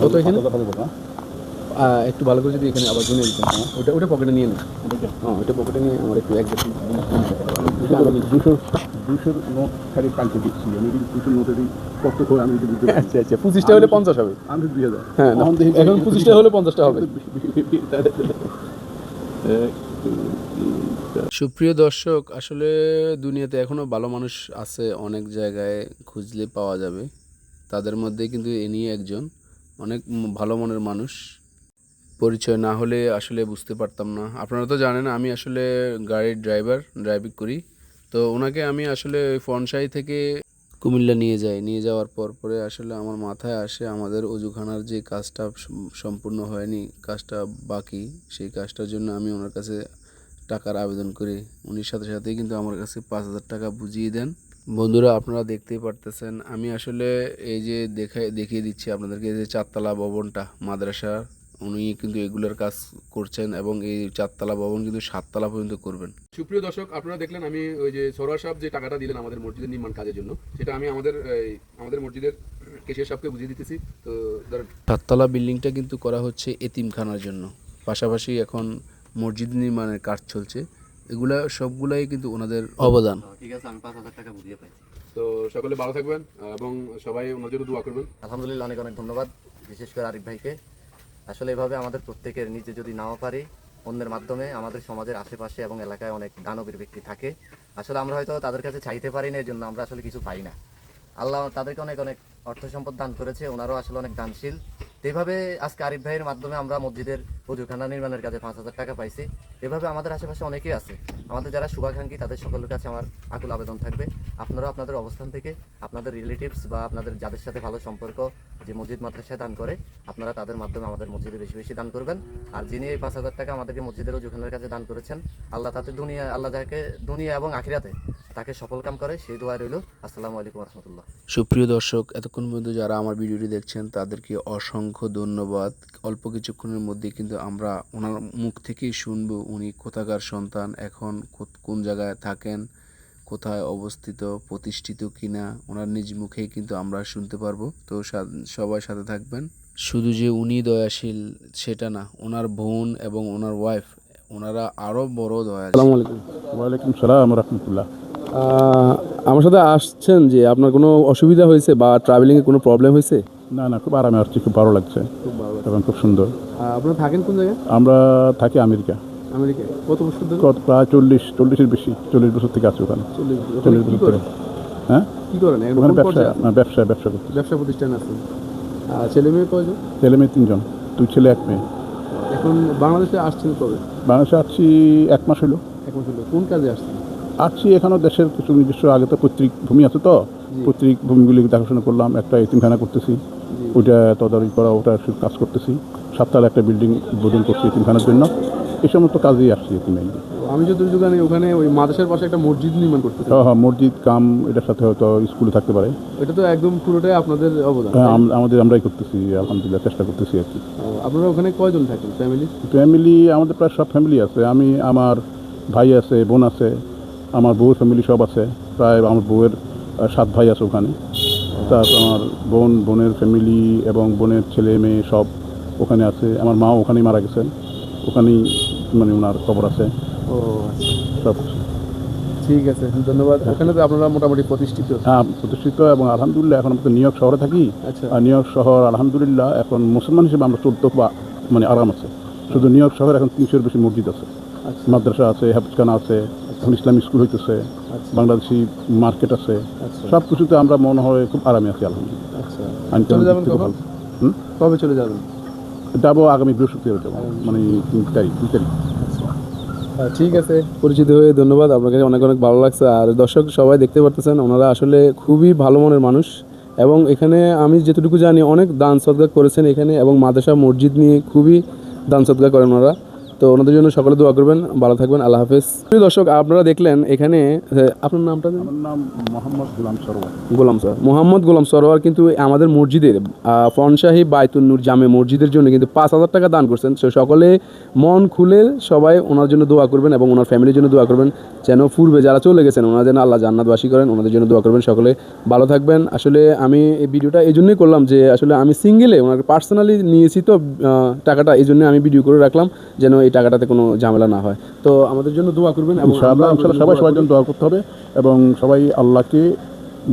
কত এখানে? একটু ভালো করে যদি এখানে আবার গুনে দিতেন। ওটা ওটা পকেটে নিয়ে নেন। হ্যাঁ ওটা পকেটে নিয়ে আমার একটু এক দুশো দুশোর নোট খালি কালকে দিচ্ছি। আমি যদি দুশো নোটেরই কত করে আমি যদি আচ্ছা আচ্ছা পঁচিশটা হলে পঞ্চাশ হবে। আমি দুই হাজার। হ্যাঁ না, এখন পঁচিশটা হলে পঞ্চাশটা হবে। সুপ্রিয় দর্শক আসলে দুনিয়াতে এখনও ভালো মানুষ আছে অনেক জায়গায় খুঁজলে পাওয়া যাবে। তাদের মধ্যে কিন্তু এ নিয়ে একজন। অনেক ভালো মনের মানুষ। পরিচয় না হলে আসলে বুঝতে পারতাম না। আপনারা তো জানেন, আমি আসলে গাড়ির ড্রাইভার ড্রাইভিং করি। তো ওনাকে আমি আসলে ফনসাই থেকে কুমিল্লা নিয়ে যাই। নিয়ে যাওয়ার পর পরে আসলে আমার মাথায় আসে আমাদের অজুখানার যে কাজটা সম্পূর্ণ হয়নি, কাজটা বাকি, সেই কাজটার জন্য আমি ওনার কাছে টাকার আবেদন করি। উনির সাথে সাথেই কিন্তু আমার কাছে পাঁচ হাজার টাকা বুঝিয়ে দেন। বন্ধুরা আপনারা দেখতেই পারতেছেন আমি আসলে এই যে দেখাই দেখিয়ে দিচ্ছি আপনাদেরকে এই যে চারতলা ভবনটা মাদ্রাসা উনি কিন্তু এগুলোর কাজ করছেন এবং এই চারতলা ভবন কিন্তু সাততলা পর্যন্ত করবেন। সুপ্রিয় দর্শক আপনারা দেখলেন আমি ওই যে সরোয়ার সাহেব যে টাকাটা দিলেন আমাদের মসজিদের নির্মাণ কাজের জন্য সেটা আমি আমাদের আমাদের মসজিদের কেশিয়ার সাহেবকে বুঝিয়ে দিতেছি। তো সাততলা বিল্ডিংটা কিন্তু করা হচ্ছে এতিমখানার জন্য পাশাপাশি এখন মসজিদ নির্মাণের কাজ চলছে। এগুলা সবগুলাই কিন্তু ওনাদের অবদান। ঠিক আছে আমি পাঁচ হাজার টাকা বুঝিয়ে পাইছি। তো সকলে ভালো থাকবেন এবং সবাই ওনার জন্য দোয়া করবেন। আলহামদুলিল্লাহ অনেক অনেক ধন্যবাদ বিশেষ করে আরিফ ভাইকে। আসলে এভাবে আমাদের প্রত্যেকের নিজে যদি নাও পারি অন্যের মাধ্যমে আমাদের সমাজের আশেপাশে এবং এলাকায় অনেক দানবীর ব্যক্তি থাকে। আসলে আমরা হয়তো তাদের কাছে চাইতে পারি না এর জন্য আমরা আসলে কিছু পাই না। আল্লাহ তাদেরকে অনেক অনেক অর্থ সম্পদ দান করেছে ওনারাও আসলে অনেক দানশীল। তো এইভাবে আজকে আরিফ ভাইয়ের মাধ্যমে আমরা মসজিদের অজুখানা নির্মাণের কাজে পাঁচ হাজার টাকা পাইছি। এভাবে আমাদের আশেপাশে অনেকেই আছে। আমাদের যারা শুভাকাঙ্ক্ষী, তাদের সকলের কাছে আমার আকুল আবেদন থাকবে। আপনারাও আপনাদের অবস্থান থেকে আপনাদের রিলেটিভস বা আপনাদের যাদের সাথে ভালো সম্পর্ক যে মসজিদ মাদ্রাসায় দান করে, আপনারা তাদের মাধ্যমে আমাদের মসজিদে বেশি বেশি দান করবেন। আর যিনি এই পাঁচ হাজার টাকা আমাদেরকে মসজিদের অজুখানের কাছে দান করেছেন, আল্লাহ তাতে দুনিয়া, আল্লাহ যাকে দুনিয়া এবং আখিরাতে তাকে সফল কাম করে সেই দোয়া রইল। আসসালামু আলাইকুম রহমতুল্লাহ সুপ্রিয় দর্শক এতক্ষণ পর্যন্ত যারা আমার ভিডিওটি দেখছেন তাদেরকে অসংখ্য ধন্যবাদ। অল্প কিছুক্ষণের মধ্যে কিন্তু আমরা ওনার মুখ থেকেই শুনব উনি কোথাকার সন্তান এখন কোন জায়গায় থাকেন কোথায় অবস্থিত প্রতিষ্ঠিত কিনা ওনার নিজ মুখেই কিন্তু আমরা শুনতে পারব। তো সা- সবাই সাথে থাকবেন। শুধু যে উনি দয়াশীল সেটা না ওনার বোন এবং ওনার ওয়াইফ ওনারা আরও বড় দয়া আসসালামু আলাইকুম। ওয়ালাইকুম সালাম রহমতুল্লাহ। আমার সাথে আসছেন যে আপনার কোনো অসুবিধা হয়েছে বা ট্রাভেলিংয়ে কোনো প্রবলেম হয়েছে? না না খুব আরামে আসছি খুব ভালো লাগছে। খুব ভালো এবং খুব সুন্দর। আপনারা থাকেন কোন জায়গায়? আমরা থাকি আমেরিকা। আমেরিকায়। কত বছর ধরে? কত প্রায় চল্লিশ চল্লিশের বেশি চল্লিশ বছর থেকে আছি ওখানে। চল্লিশ বছর। থেকে হ্যাঁ? কি করেন? ওখানে ব্যবসা না, ব্যবসা ব্যবসা করতে ব্যবসা প্রতিষ্ঠান আছে ছেলে মেয়ে কয়জন? ছেলে মেয়ে তিনজন দুই ছেলে এক মেয়ে। এখন বাংলাদেশে আসছেন কবে? বাংলাদেশে আসছি এক মাস হলো। এক মাস হলো। কোন কাজে আসছেন? আসছি এখানেও দেশের কিছু নিজস্ব আগে তো পৈতৃক ভূমি আছে তো। পৈতৃক ভূমিগুলি দেখাশোনা করলাম একটা এতিমখানা করতেছি ওইটা তদারকি করা ওটা কাজ করতেছি। সাততলা একটা বিল্ডিং উদ্বোধন করছি এতিমখানার জন্য। এই সমস্ত কাজেই আসছি এতিমেইনলি তো আমি যদি জানি ওখানে ওই মাদ্রাসার পাশে একটা মসজিদ নির্মাণ করতেছে। হ্যাঁ হ্যাঁ মসজিদ কাম এটার সাথে হয়তো স্কুলে থাকতে পারে। এটা তো একদম পুরোটাই আপনাদের অবদান হ্যাঁ, আমাদের আমরাই করতেছি আলহামদুলিল্লাহ চেষ্টা করতেছি আর কি। আপনারা ওখানে কয়জন থাকেন ফ্যামিলি ফ্যামিলি আমাদের প্রায় সব ফ্যামিলি আছে। আমি আমার ভাই আছে বোন আছে। আমার বউর ফ্যামিলি সব আছে। প্রায় আমার বউয়ের সাত ভাই আছে ওখানে। তারপর আমার বোন বোনের ফ্যামিলি এবং বোনের ছেলে মেয়ে সব ওখানে আছে। আমার মা ওখানেই মারা গেছেন। ওখানেই মানে ওনার খবর আছে। ও আচ্ছা। সব কিছু। ঠিক আছে ধন্যবাদ। ওখানে তো আপনারা মোটামুটি প্রতিষ্ঠিত হ্যাঁ প্রতিষ্ঠিত এবং আলহামদুলিল্লাহ এখন আমরা তো নিউ ইয়র্ক শহরে থাকি। আচ্ছা। আর নিউ ইয়র্ক শহর আলহামদুলিল্লাহ এখন মুসলমান হিসেবে আমরা চলতে বা মানে আরাম আছে। শুধু নিউ ইয়র্ক শহরে এখন তিনশোর বেশি মসজিদ আছে। আচ্ছা। মাদ্রাসা আছে হাফিজখানা আছে। এখন ইসলামিক স্কুল হইতেছে আচ্ছা। বাংলাদেশি মার্কেট আছে আচ্ছা। সব কিছুতে আমরা মনে হয় খুব আরামে আছি আলহামদুলিল্লাহ। আচ্ছা। কবে চলে যাবেন? যাব আগামী বৃহস্পতিবার যাব। মানে তিন তারিখ দুই তারিখ। ঠিক আছে পরিচিত হয়ে ধন্যবাদ আপনাকে অনেক অনেক ভালো লাগছে। আর দর্শক সবাই দেখতে পারতেছেন ওনারা আসলে খুবই ভালো মনের মানুষ। এবং এখানে আমি যেটুকু জানি অনেক দান সদকা করেছেন এখানে এবং মাদ্রাসা মসজিদ নিয়ে খুবই দান সদকা করেন ওনারা। তো ওনাদের জন্য সকলে দোয়া করবেন ভালো থাকবেন আল্লাহ হাফেজ। প্রিয় দর্শক আপনারা দেখলেন এখানে আপনার নামটা আমার নাম মোহাম্মদ গুলাম সরোয়ার গোলাম সর মোহাম্মদ গোলাম সরোয়ার কিন্তু আমাদের মসজিদের ফনশাহী বাইতুন নূর জামে মসজিদের জন্য কিন্তু পাঁচ হাজার টাকা দান করছেন। সো সকলে মন খুলে সবাই ওনার জন্য দোয়া করবেন এবং ওনার ফ্যামিলির জন্য দোয়া করবেন যেন পূর্বে যারা চলে গেছেন ওনারা যেন আল্লাহ জান্নাতবাসী করেন ওনাদের জন্য দোয়া করবেন সকলে। ভালো থাকবেন। আসলে আমি এই ভিডিওটা এই জন্যই করলাম যে আসলে আমি সিঙ্গেলে ওনাকে পার্সোনালি নিয়েছি তো টাকাটা এই জন্য আমি ভিডিও করে রাখলাম যেন এই টাকাটাতে কোনো ঝামেলা না হয়। তো আমাদের জন্য দোয়া করবেন এবং আমরা সবাই সবার জন্য দোয়া করতে হবে এবং সবাই আল্লাহকে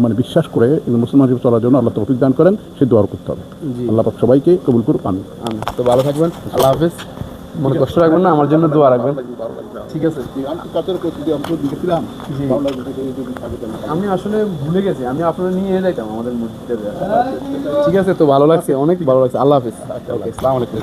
মানে বিশ্বাস করে মুসলমান হিসেবে চলার জন্য আল্লাহ তৌফিক দান করেন সে দোয়া করতে হবে। আল্লাহ পাক সবাইকে কবুল করুক আমি তো ভালো থাকবেন আল্লাহ হাফেজ। মনে কষ্ট রাখবেন না আমার জন্য দোয়া রাখবেন। ঠিক আছে। আমি আসলে ভুলে গেছি আমি আপনারা নিয়ে যাইতাম আমাদের মসজিদে ঠিক আছে তো ভালো লাগছে অনেক ভালো লাগছে। আল্লাহ হাফেজ। ওকে আসসালামু আলাইকুম।